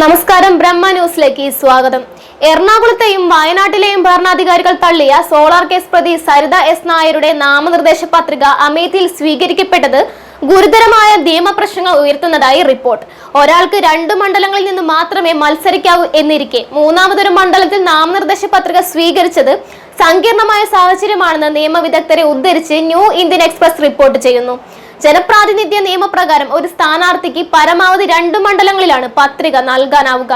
നമസ്കാരം ബ്രഹ്മ ന്യൂസിലേക്ക് സ്വാഗതം. എറണാകുളത്തെയും വയനാട്ടിലെയും ഭരണാധികാരികൾ തള്ളിയ സോളാർ കേസ് പ്രതി സരിത എസ് നായരുടെ നാമനിർദ്ദേശ പത്രിക അമേത്തിയിൽ സ്വീകരിക്കപ്പെട്ടത് ഗുരുതരമായ നിയമപ്രശ്നങ്ങൾ ഉയർത്തുന്നതായി റിപ്പോർട്ട്. ഒരാൾക്ക് രണ്ട് മണ്ഡലങ്ങളിൽ നിന്ന് മാത്രമേ മത്സരിക്കാവൂ എന്നിരിക്കെ മൂന്നാമതൊരു മണ്ഡലത്തിൽ നാമനിർദ്ദേശ പത്രിക സ്വീകരിച്ചത് സങ്കീർണമായ സാഹചര്യമാണെന്ന് നിയമവിദഗ്ധരെ ഉദ്ധരിച്ച് ന്യൂ ഇന്ത്യൻ എക്സ്പ്രസ് റിപ്പോർട്ട് ചെയ്യുന്നു. ജനപ്രാതിനിധ്യ നിയമപ്രകാരം ഒരു സ്ഥാനാർത്ഥിക്ക് പരമാവധി രണ്ടു മണ്ഡലങ്ങളിലാണ് പത്രിക നൽകാനാവുക.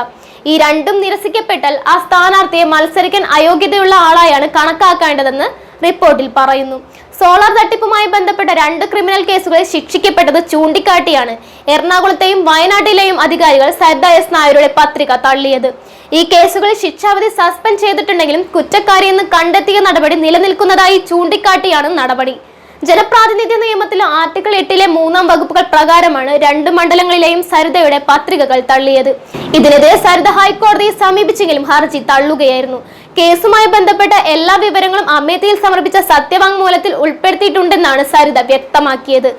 ഈ രണ്ടും നിരസിക്കപ്പെട്ടാൽ ആ സ്ഥാനാർത്ഥിയെ മത്സരിക്കാൻ അയോഗ്യതയുള്ള ആളായാണ് കണക്കാക്കേണ്ടതെന്ന് റിപ്പോർട്ടിൽ പറയുന്നു. സോളാർ തട്ടിപ്പുമായി ബന്ധപ്പെട്ട രണ്ട് ക്രിമിനൽ കേസുകളിൽ ശിക്ഷിക്കപ്പെട്ടത് ചൂണ്ടിക്കാട്ടിയാണ്. എറണാകുളത്തെയും വയനാട്ടിലെയും അധികാരികൾ സരിത എസ് നായരുടെ പത്രിക തള്ളിയത്. ഈ കേസുകളിൽ ശിക്ഷാവധി സസ്പെൻഡ് ചെയ്തിട്ടുണ്ടെങ്കിലും കുറ്റക്കാരിയെന്ന് കണ്ടെത്തിയ നടപടി നിലനിൽക്കുന്നതായി ചൂണ്ടിക്കാട്ടിയാണ് നടപടി. ജനപ്രാതിനിധ്യ നിയമത്തിൽ ആർട്ടിക്കിൾ എട്ടിലെ മൂന്നാം വകുപ്പുകൾ പ്രകാരമാണ് രണ്ട് മണ്ഡലങ്ങളിലെയും സരിതയുടെ പത്രികകൾ തള്ളിയത്. ഇതിനെതിരെ സരിത ഹൈക്കോടതിയെ സമീപിച്ചെങ്കിലും ഹർജി തള്ളുകയായിരുന്നു. കേസുമായി ബന്ധപ്പെട്ട എല്ലാ വിവരങ്ങളും അമേത്തിയിൽ സമർപ്പിച്ച സത്യവാങ്മൂലത്തിൽ ഉൾപ്പെടുത്തിയിട്ടുണ്ടെന്നാണ് സരിത വ്യക്തമാക്കിയത്.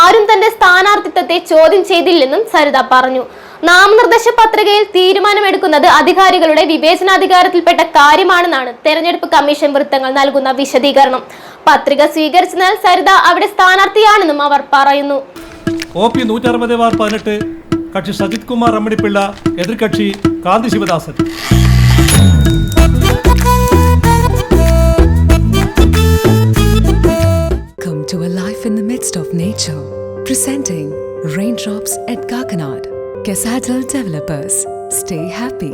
ആരും തന്റെ സ്ഥാനാർത്ഥിത്വത്തെ ചോദ്യം ചെയ്തില്ലെന്നും സരിത പറഞ്ഞു. നാമനിർദ്ദേശ പത്രികയിൽ തീരുമാനമെടുക്കുന്നത് അധികാരികളുടെ വിവേചനാധികാരത്തിൽപ്പെട്ട കാര്യമാണെന്നാണ് തെരഞ്ഞെടുപ്പ് കമ്മീഷൻ വൃത്തങ്ങൾ നൽകുന്ന വിശദീകരണം. പത്രിക സ്വീകരിച്ചതിനാൽ സരിത അവിടെ സ്ഥാനാർത്ഥിയാണെന്നും അവർ പറയുന്നു കോപ്പി നൂറ്ററുപത് ബാർ പതിനെട്ട് കക്ഷി സജിത് കുമാർ അമ്മണിപ്പിള്ള എതിർകക്ഷി കാന്തി Sivadasan Come to a life in the midst of nature. Presenting Raindrops at Kakanad. Kesadal Developers. Stay happy.